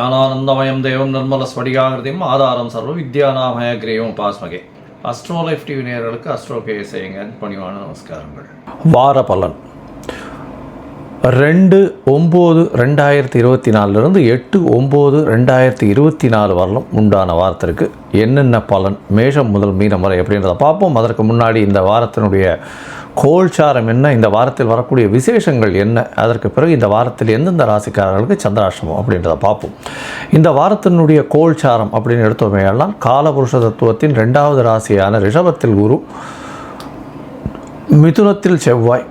ஞானானந்தமயம் தேவம் நிர்மல ஸ்படிகாகிருதியும் ஆதாரம் சர்வ வித்யானாமய கிரேயம் உபாஸ்மகே. அஸ்ட்ரோ லைஃப் டிவி நேர்களுக்கு அஸ்ட்ரோ கே செய்யுங்க பணிவான நமஸ்காரங்கள். வார பலன் ரெண்டு ஒம்பது ரெண்டாயிரத்தி இருபத்தி நாலுலேருந்து எட்டு ஒம்பது ரெண்டாயிரத்தி இருபத்தி நாலு வரலும் உண்டான வாரத்திற்கு என்னென்ன பலன்? மேஷம் முதல் மீனம் வரை அப்படின்றத பார்ப்போம். அதற்கு முன்னாடி இந்த வாரத்தினுடைய கோல்சாரம் என்ன? இந்த வாரத்தில் வரக்கூடிய விசேஷங்கள் என்ன? அதற்கு பிறகு இந்த வாரத்தில் எந்தெந்த ராசிக்காரர்களுக்கு சந்திராஷ்டமம் அப்படின்றத பார்ப்போம். இந்த வாரத்தினுடைய கோல்சாரம் அப்படின்னு எடுத்தோமேயெல்லாம் காலபுருஷ தத்துவத்தின் ரெண்டாவது ராசியான ரிஷபத்தில் குரு மிதுனத்தில் செவ்வாய்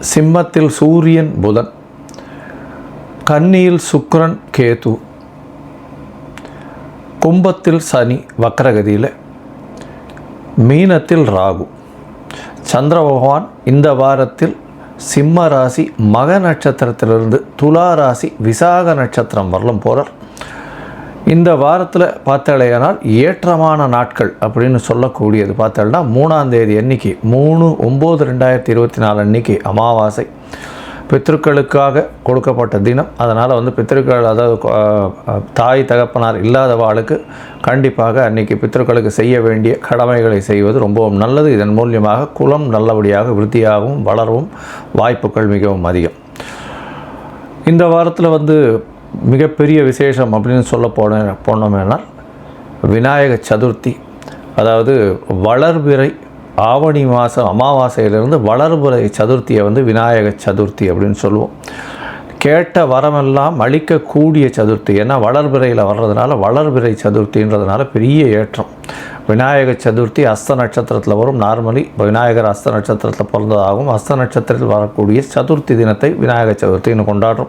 சிம்மத்தில் சூரியன் புதன் கன்னியில் சுக்கரன் கேது கும்பத்தில் சனி வக்ரகதியில் மீனத்தில் ராகு. சந்திர பகவான் இந்த வாரத்தில் சிம்ம ராசி மக நட்சத்திரத்திலிருந்து துலா ராசி விசாக நட்சத்திரம் வரலும் போகிறார் இந்த வாரத்தில் பார்த்தாலேயானால் ஏற்றமான நாட்கள் அப்படின்னு சொல்லக்கூடியது. பார்த்தோம்னா மூணாம் தேதி அன்னைக்கு மூணு ஒம்பது ரெண்டாயிரத்தி இருபத்தி நாலு அன்னைக்கு அமாவாசை. பித்ருக்களுக்காக கொடுக்கப்பட்ட தினம். அதனால் வந்து பித்ருக்கள் அதாவது தாய் தகப்பனார் இல்லாதவாளுக்கு கண்டிப்பாக அன்னைக்கு பித்ருக்களுக்கு செய்ய வேண்டிய கடமைகளை செய்வது ரொம்பவும் நல்லது. இதன் மூலியமாக குலம் நல்லபடியாக விருத்தியாகவும் வளரவும் வாய்ப்புகள் மிகவும் அதிகம். இந்த வாரத்தில் வந்து மிகப்பெரிய விசேஷம் அப்படின்னு சொல்ல போன போனோமேனால் விநாயக சதுர்த்தி. அதாவது வளர்பிறை ஆவணி மாதம் அமாவாசையிலிருந்து வளர்பிறை சதுர்த்தியை வந்து விநாயக சதுர்த்தி அப்படின்னு சொல்லுவோம். கேட்ட வரமெல்லாம் அளிக்கக்கூடிய சதுர்த்தி. ஏன்னா வளர்பிறையில் வர்றதுனால வளர்பிறை சதுர்த்தின்றதுனால பெரிய ஏற்றம். விநாயக சதுர்த்தி அஸ்த நட்சத்திரத்தில் வரும். நார்மலி விநாயகர் அஸ்த நட்சத்திரத்தில் பிறந்ததாகவும் அஸ்த நட்சத்திரத்தில் வரக்கூடிய சதுர்த்தி தினத்தை விநாயக சதுர்த்தின்னு கொண்டாடுறோம்.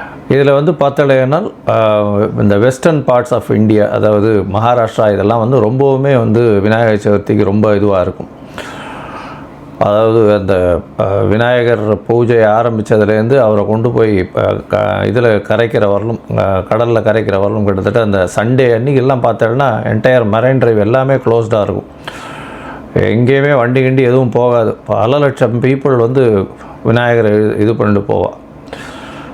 இதில் வந்து பார்த்தலைனால் இந்த வெஸ்டர்ன் பார்ட்ஸ் ஆஃப் இந்தியா அதாவது மகாராஷ்டிரா இதெல்லாம் வந்து ரொம்பவுமே வந்து விநாயகர் சதுர்த்திக்கு ரொம்ப இதுவாக இருக்கும். அதாவது அந்த விநாயகர் பூஜை ஆரம்பித்ததுலேருந்து அவரை கொண்டு போய் இதில் கரைக்கிற வரலும் கடலில் கரைக்கிற வரலும் கிட்டத்தட்ட அந்த சண்டே அன்றைக்கெல்லாம் பார்த்தோன்னா என்டையர் மரைன் ட்ரைவ் எல்லாமே க்ளோஸ்டாக இருக்கும். எங்கேயுமே வண்டி கிண்டி எதுவும் போகாது. பல லட்சம் பீப்புள் வந்து விநாயகரை இது- இது பண்ணிட்டு போவாள்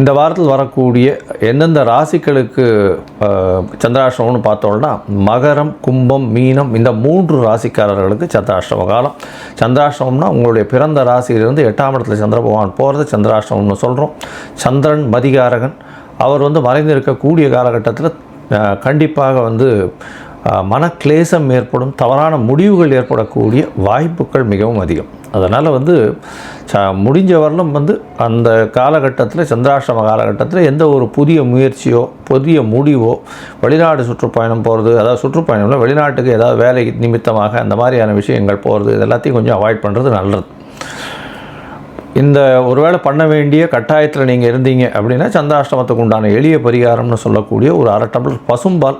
இந்த வாரத்தில் வரக்கூடிய எந்தெந்த ராசிகளுக்கு சந்திராஷ்டமம்னு பார்த்தோம்னா மகரம் கும்பம் மீனம் இந்த மூன்று ராசிக்காரர்களுக்கு சந்திராஷ்டம காலம். சந்திராஷ்டமம்னா உங்களுடைய பிறந்த ராசியிலிருந்து எட்டாம் இடத்துல சந்திர பகவான் போகிறது சந்திராஷ்டமம்னு சொல்கிறோம் சந்திரன் மதிகாரகன். அவர் வந்து மறைந்திருக்கக்கூடிய காலகட்டத்தில் கண்டிப்பாக வந்து மனக்லேசம் ஏற்படும் தவறான முடிவுகள் ஏற்படக்கூடிய வாய்ப்புகள் மிகவும் அதிகம். அதனால் வந்து ச முடிஞ்ச வரலும் வந்து அந்த காலகட்டத்தில் சந்திராஷ்டம காலகட்டத்தில் எந்த ஒரு புதிய முயற்சியோ புதிய முடிவோ வெளிநாடு சுற்றுப்பயணம் போகிறது அதாவது சுற்றுப்பயணம்ல வெளிநாட்டுக்கு ஏதாவது வேலை நிமித்தமாக அந்த மாதிரியான விஷயங்கள் போகிறது இது எல்லாத்தையும் கொஞ்சம் அவாய்ட் பண்ணுறது நல்லது. இந்த ஒருவேளை பண்ண வேண்டிய கட்டாயத்தில் நீங்கள் இருந்தீங்க அப்படின்னா சந்திராஷ்டமத்துக்கு உண்டான எளிய பரிகாரம்னு சொல்லக்கூடிய ஒரு அரை டம்ளர் பசும்பால்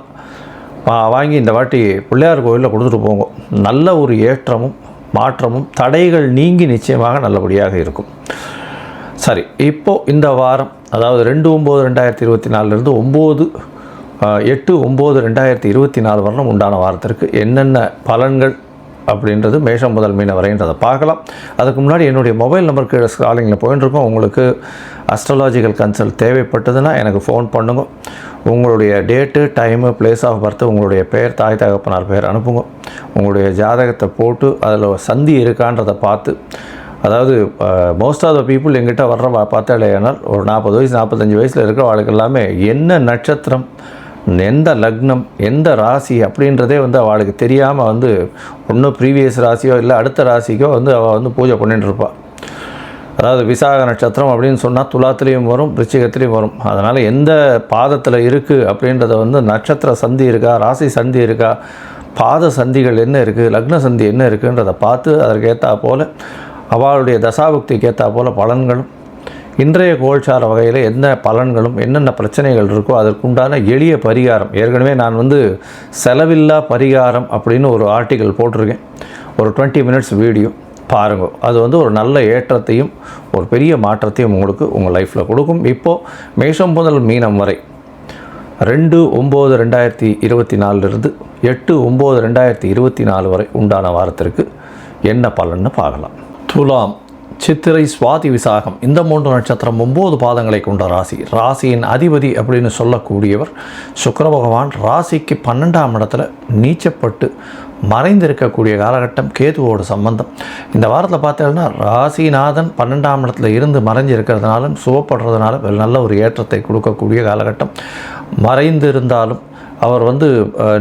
வாங்கி இந்த வாட்டி பிள்ளையார் கோயிலில் கொடுத்துட்டு போங்க. நல்ல ஒரு ஏற்றமும் மாற்றமும் தடைகள் நீங்கி நிச்சயமாக நல்லபடியாக இருக்கும். சரி இப்போது இந்த வாரம் அதாவது ரெண்டு ஒம்பது ரெண்டாயிரத்தி இருபத்தி நாலுலேருந்து ஒம்பது எட்டு ஒம்பது ரெண்டாயிரத்தி இருபத்தி நாலு வரணும் உண்டான வாரத்திற்கு என்னென்ன பலன்கள் அப்படின்றது மேஷம் முதல் மீன வரைன்றதை பார்க்கலாம். அதுக்கு முன்னாடி என்னுடைய மொபைல் நம்பருக்கு ஸ்காலிங்கில் ஸ்க்ராலிங்கில் போயின்னு உங்களுக்கு அஸ்ட்ராலாஜிக்கல் கன்சல்ட் தேவைப்பட்டதுன்னா எனக்கு ஃபோன் பண்ணுங்க. உங்களுடைய date time place of birth உங்களுடைய பெயர் தாய் தகப்பனார் பெயர் அனுப்புங்க. உங்களுடைய ஜாதகத்தை போட்டு அதில் சந்தி இருக்கான்றதை பார்த்து அதாவது மோஸ்ட் ஆஃப் த பீப்புள் எங்கிட்ட வர்ற பா- பார்த்தாலேயானால் ஒரு நாற்பது வயசு நாற்பத்தஞ்சு வயசில் இருக்கிற வாழ்க்கை எல்லாமே என்ன நட்சத்திரம் எந்த லக்னம் எந்த ராசி அப்படின்றதே வந்து அவளுக்கு தெரியாமல் வந்து ஒன்றும் ப்ரீவியஸ் ராசியோ இல்லை அடுத்த ராசிக்கோ வந்து அவள் வந்து பூஜை பண்ணிட்டுருப்பாள் அதாவது விசாக நட்சத்திரம் அப்படின்னு சொன்னால் துலாத்துலேயும் வரும் விருச்சிகத்துலேயும் வரும். அதனால் எந்த பாதத்தில் இருக்குது அப்படின்றத வந்து நட்சத்திர சந்தி இருக்கா ராசி சந்தி இருக்கா பாத சந்திகள் என்ன இருக்குது லக்ன சந்தி என்ன இருக்குன்றதை பார்த்து அதற்கேற்றா போல் அவளுடைய தசாபுக்திக்கு ஏற்றா போல் பலன்களும் இன்றைய கோல்சார வகையில் என்ன பலன்களும் என்னென்ன பிரச்சனைகள் இருக்கோ அதற்குண்டான எளிய பரிகாரம். ஏற்கனவே நான் வந்து செலவில்லா பரிகாரம் அப்படின்னு ஒரு ஆர்டிக்கல் போட்டிருக்கேன். ஒரு டுவெண்ட்டி மினிட்ஸ் வீடியோ பாருங்க. அது வந்து ஒரு நல்ல ஏற்றத்தையும் ஒரு பெரிய மாற்றத்தையும் உங்களுக்கு உங்கள் லைஃப்பில் கொடுக்கும். இப்போது மேஷம் முதல் மீனம் வரை. ரெண்டு ஒம்பது ரெண்டாயிரத்தி இருபத்தி நாலுலேருந்து எட்டு ஒம்பது ரெண்டாயிரத்தி இருபத்தி நாலு வரை உண்டான வாரத்திற்கு என்ன பலன்னு பார்க்கலாம். துலாம். சித்திரை சுவாதி விசாகம். இந்த மூன்று நட்சத்திரம் ஒம்பது பாதங்களை கொண்ட ராசி. ராசியின் அதிபதி அப்படின்னு சொல்லக்கூடியவர் சுக்கர பகவான் ராசிக்கு பன்னெண்டாம் இடத்துல நீச்சப்பட்டு மறைந்திருக்கக்கூடிய காலகட்டம் கேதுவோட சம்பந்தம். இந்த வாரத்தில் பார்த்தீங்கன்னா ராசிநாதன் பன்னெண்டாம் இடத்துல இருந்து மறைஞ்சு இருக்கிறதுனாலும் சுவப்படுறதுனால நல்ல ஒரு ஏற்றத்தை கொடுக்கக்கூடிய காலகட்டம். மறைந்து இருந்தாலும் அவர் வந்து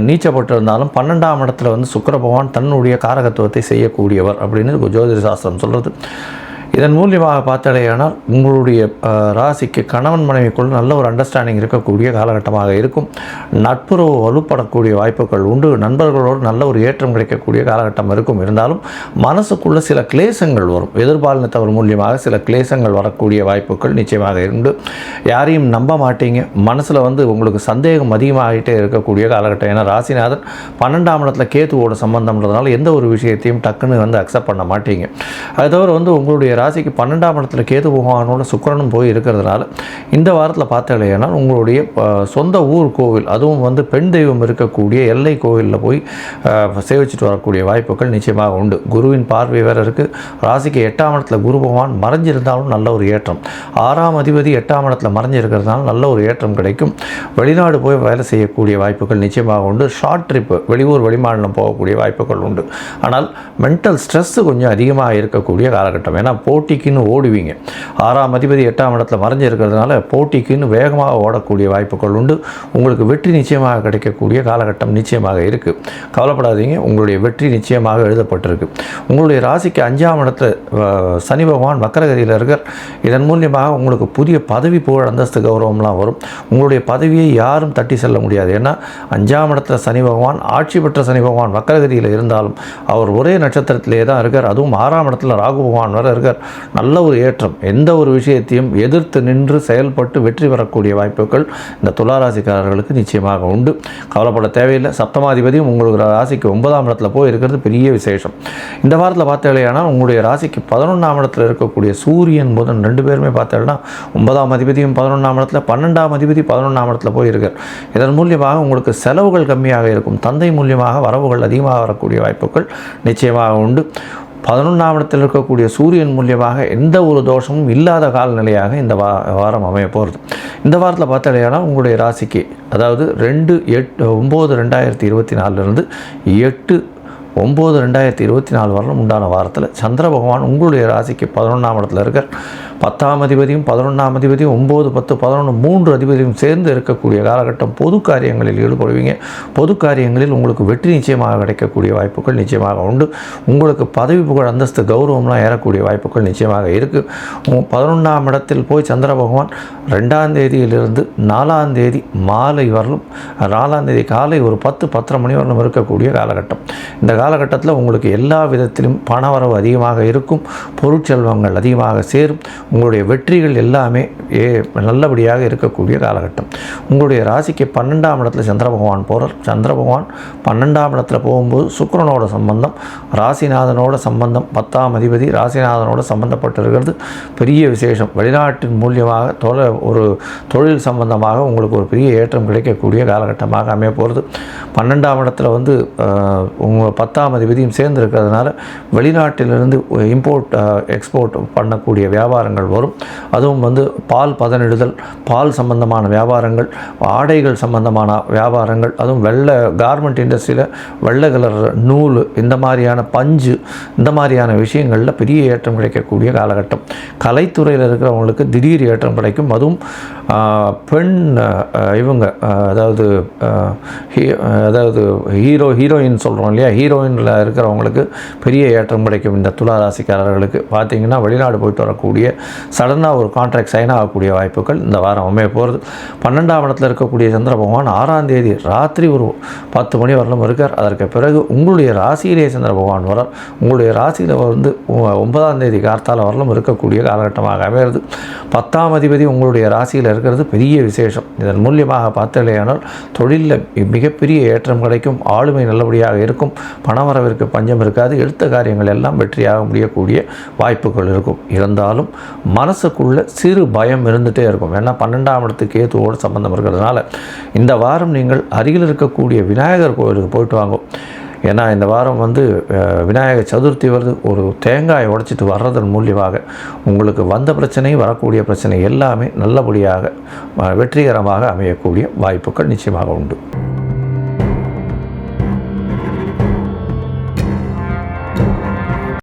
நீச்சப்பட்டிருந்தாலும் பன்னெண்டாம் இடத்துல வந்து சுக்கர பகவான் தன்னுடைய காரகத்துவத்தை செய்யக்கூடியவர் அப்படின்னு ஜோதிட சாஸ்திரம் சொல்கிறது இதன் மூலியமாக பார்த்தடையானால் உங்களுடைய ராசிக்கு கணவன் மனைவிக்குள் நல்ல ஒரு அண்டர்ஸ்டாண்டிங் இருக்கக்கூடிய காலகட்டமாக இருக்கும். நட்புறவு வலுப்படக்கூடிய வாய்ப்புகள் உண்டு. நண்பர்களோடு நல்ல ஒரு ஏற்றம் கிடைக்கக்கூடிய காலகட்டம் இருக்கும். இருந்தாலும் மனசுக்குள்ள சில கிளேசங்கள் வரும். எதிர்பாலினத்தவர் மூலியமாக சில கிளேசங்கள் வரக்கூடிய வாய்ப்புகள் நிச்சயமாக உண்டு. யாரையும் நம்ப மாட்டீங்க. மனசில் வந்து உங்களுக்கு சந்தேகம் அதிகமாகிட்டே இருக்கக்கூடிய காலகட்டம். ஏன்னா ராசிநாதன் பன்னெண்டாம் இடத்துல கேத்துவோட சம்பந்தம்ன்றதுனால எந்த ஒரு விஷயத்தையும் டக்குன்னு வந்து அக்செப்ட் பண்ண மாட்டீங்க. அது தவிர வந்து உங்களுடைய ராசிக்கு பன்னெண்டாம் இடத்துல கேது பகவானோட சுக்கரனும் போய் இருக்கிறதுனால இந்த வாரத்தில் பார்த்தாலேனால் உங்களுடைய சொந்த ஊர் கோவில் அதுவும் வந்து பெண் தெய்வம் இருக்கக்கூடிய எல்லை கோவிலில் போய் சேவிச்சிட்டு வரக்கூடிய வாய்ப்புகள் நிச்சயமாக உண்டு. குருவின் பார்வை வேறு இருக்குது ராசிக்கு எட்டாம் இடத்துல குரு பகவான் மறைஞ்சிருந்தாலும் நல்ல ஒரு ஏற்றம். ஆறாம் அதிபதி எட்டாம் இடத்துல மறைஞ்சிருக்கிறதுனால நல்ல ஒரு ஏற்றம் கிடைக்கும். வெளிநாடு போய் வேலை செய்யக்கூடிய வாய்ப்புகள் நிச்சயமாக உண்டு. ஷார்ட் ட்ரிப்பு வெளியூர் வெளிமாநிலம் போகக்கூடிய வாய்ப்புகள் உண்டு. ஆனால் மென்டல் ஸ்ட்ரெஸ்ஸு கொஞ்சம் அதிகமாக இருக்கக்கூடிய காலகட்டம். ஏன்னா போட்டிக்குன்னு ஓடுவீங்க. ஆறாம் அதிபதி எட்டாம் இடத்துல மறைஞ்சு இருக்கிறதுனால போட்டிக்குன்னு வேகமாக ஓடக்கூடிய வாய்ப்புகள் உண்டு. உங்களுக்கு வெற்றி நிச்சயமாக கிடைக்கக்கூடிய காலகட்டம் நிச்சயமாக இருக்குது கவலைப்படாதீங்க உங்களுடைய வெற்றி நிச்சயமாக எழுதப்பட்டிருக்கு. உங்களுடைய ராசிக்கு அஞ்சாம் இடத்துல சனி பகவான் வக்கரகதியில் இருக்கார். இதன் மூலியமாக உங்களுக்கு புதிய பதவி புகழ் அந்தஸ்து கௌரவம்லாம் வரும். உங்களுடைய பதவியை யாரும் தட்டி செல்ல முடியாது. ஏன்னா அஞ்சாம் இடத்துல சனி பகவான் ஆட்சி பெற்ற சனி பகவான் வக்கரகதியில் இருந்தாலும் அவர் ஒரே நட்சத்திரத்திலே தான் இருக்கார். அதுவும் ஆறாம் இடத்துல ராகு பகவான் வர இருக்கார். நல்ல ஒரு ஏற்றம் எந்த ஒரு விஷயத்தையும் எதிர்த்து நின்று செயல்பட்டு வெற்றி பெறக்கூடிய வாய்ப்புகள் இந்த துளாராசிக்காரர்களுக்கு நிச்சயமாக உண்டு. கவலைப்பட தேவையில்லை. சப்தமாதிபதியும் உங்களுக்கு ராசிக்கு ஒன்பதாம் இடத்துல போய் இருக்கிறது பெரிய விசேஷம். இந்த வாரத்தில் பார்த்தீங்கன்னா உங்களுடைய ராசிக்கு பதினொன்றாம் இடத்துல இருக்கக்கூடிய சூரியன் புதன் ரெண்டு பேருமே பார்த்தீங்கன்னா ஒன்பதாம் அதிபதியும் பதினொன்றாம் இடத்துல பன்னெண்டாம் அதிபதி பதினொன்றாம் இடத்துல போயிருக்கார் இதன் மூலியமாக உங்களுக்கு செலவுகள் கம்மியாக இருக்கும். தந்தை மூலியமாக வரவுகள் அதிகமாக வரக்கூடிய வாய்ப்புகள் நிச்சயமாக உண்டு. பதினொன்றாம் இடத்தில் இருக்கக்கூடிய சூரியன் மூலியமாக எந்த ஒரு தோஷமும் இல்லாத காலநிலையாக இந்த வா வாரம் அமைய போகிறது. இந்த வாரத்தில் பார்த்தாலேனா உங்களுடைய ராசிக்கு அதாவது ரெண்டு எட்டு ஒம்பது ரெண்டாயிரத்தி இருபத்தி நாலுலேருந்து எட்டு ஒம்பது ரெண்டாயிரத்தி இருபத்தி நாலு வரலும் உண்டான வாரத்தில் சந்திர பகவான் உங்களுடைய ராசிக்கு பதினொன்றாம் இடத்துல இருக்கார். பத்தாம் அதிபதியும் பதினொன்றாம் அதிபதியும் ஒம்பது பத்து பதினொன்று மூன்று அதிபதியும் சேர்ந்து இருக்கக்கூடிய காலகட்டம் பொது காரியங்களில் ஈடுபடுவீங்க. பொது காரியங்களில் உங்களுக்கு வெற்றி நிச்சயமாக கிடைக்கக்கூடிய வாய்ப்புகள் நிச்சயமாக உண்டு. உங்களுக்கு பதவி புகழ் அந்தஸ்து கௌரவம்லாம் ஏறக்கூடிய வாய்ப்புகள் நிச்சயமாக இருக்குது பதினொன்றாம் இடத்தில் போய் சந்திர பகவான் ரெண்டாம் தேதியிலிருந்து நாலாம் தேதி மாலை வரலும் நாலாம் தேதி காலை ஒரு பத்து பத்தரை மணி வரலும் இருக்கக்கூடிய காலகட்டம். இந்த காலகட்டத்தில் உங்களுக்கு எல்லா விதத்திலும் பணவரவு அதிகமாக இருக்கும் பொருட்செல்வங்கள் அதிகமாக சேரும். உங்களுடைய வெற்றிகள் எல்லாமே ஏ நல்லபடியாக இருக்கக்கூடிய காலகட்டம். உங்களுடைய ராசிக்கு பன்னெண்டாம் இடத்துல சந்திர பகவான் போகிறார் சந்திர பகவான் பன்னெண்டாம் இடத்துல போகும்போது சுக்கரனோட சம்பந்தம் ராசிநாதனோட சம்பந்தம் பத்தாம் அதிபதி ராசிநாதனோட சம்பந்தப்பட்டிருக்கிறது. பெரிய விசேஷம். வெளிநாட்டின் மூலியமாக தொலை ஒரு தொழில் சம்பந்தமாக உங்களுக்கு ஒரு பெரிய ஏற்றம் கிடைக்கக்கூடிய காலகட்டமாக அமைய போகிறது பன்னெண்டாம் இடத்துல வந்து உங்கள் பத்து பத்தாம் அதிபதியும் சேர்ந்து இருக்கிறதுனால வெளிநாட்டிலிருந்து இம்போர்ட் எக்ஸ்போர்ட் பண்ணக்கூடிய வியாபாரங்கள் வரும். அதுவும் வந்து பால் பதனிடுதல் பால் சம்பந்தமான வியாபாரங்கள் ஆடைகள் சம்பந்தமான வியாபாரங்கள் அதுவும் வெள்ளை கார்மெண்ட் இண்டஸ்ட்ரியில் வெள்ளை கலர் நூல் இந்த மாதிரியான பஞ்சு இந்த மாதிரியான விஷயங்களில் பெரிய ஏற்றம் கிடைக்கக்கூடிய காலகட்டம். கலைத்துறையில் இருக்கிறவங்களுக்கு திடீர் ஏற்றம் கிடைக்கும். அதுவும் பெண் இவங்க அதாவது ஹீ- அதாவது ஹீரோ ஹீரோயின் சொல்கிறோம் இல்லையா? ஹீரோயினில் இருக்கிறவங்களுக்கு பெரிய ஏற்றம் கிடைக்கும் இந்த துலா ராசிக்காரர்களுக்கு. பார்த்தீங்கன்னா வெளிநாடு போயிட்டு வரக்கூடிய சடனாக ஒரு கான்ட்ராக்ட் சைன் ஆகக்கூடிய வாய்ப்புகள் இந்த வாரம் அமைய போகிறது பன்னெண்டாம் இடத்துல இருக்கக்கூடிய சந்திர பகவான் ஆறாம் தேதி ராத்திரி ஒரு பத்து மணி வரலும் இருக்கார். அதற்கு பிறகு உங்களுடைய ராசியிலே சந்திர பகவான் வரார். உங்களுடைய ராசியில் வந்து ஒன்பதாம் தேதி கார்த்தால வரலும் இருக்கக்கூடிய காலகட்டமாக அமையிறது. பத்தாம் அதிபதி உங்களுடைய ராசியில் இருக்கிறது பெரிய விசேஷம். இதன் மூலியமாக பார்த்தலையானால் தொழிலில் மிகப்பெரிய ஏற்றம் கிடைக்கும் ஆளுமை நல்லபடியாக இருக்கும் பணவரவிற்கு பஞ்சம் இருக்காது எடுத்த காரியங்கள் எல்லாம் வெற்றியாக முடியக்கூடிய வாய்ப்புகள் இருக்கும். இருந்தாலும் மனசுக்குள்ள சிறு பயம் இருந்துகிட்டே இருக்கும். ஏன்னா பன்னெண்டாம் இடத்துக்கு கேதுவோடு சம்பந்தம் இருக்கிறதுனால இந்த வாரம் நீங்கள் அருகில் இருக்கக்கூடிய விநாயகர் கோவிலுக்கு போயிட்டு வாங்கும் ஏன்னா இந்த வாரம் வந்து விநாயகர் சதுர்த்தி வருது. ஒரு தேங்காயை உடைச்சிட்டு வர்றதன் மூலியமாக உங்களுக்கு வந்த பிரச்சனை வரக்கூடிய பிரச்சனை எல்லாமே நல்லபடியாக வெற்றிகரமாக அமையக்கூடிய வாய்ப்புகள் நிச்சயமாக உண்டு.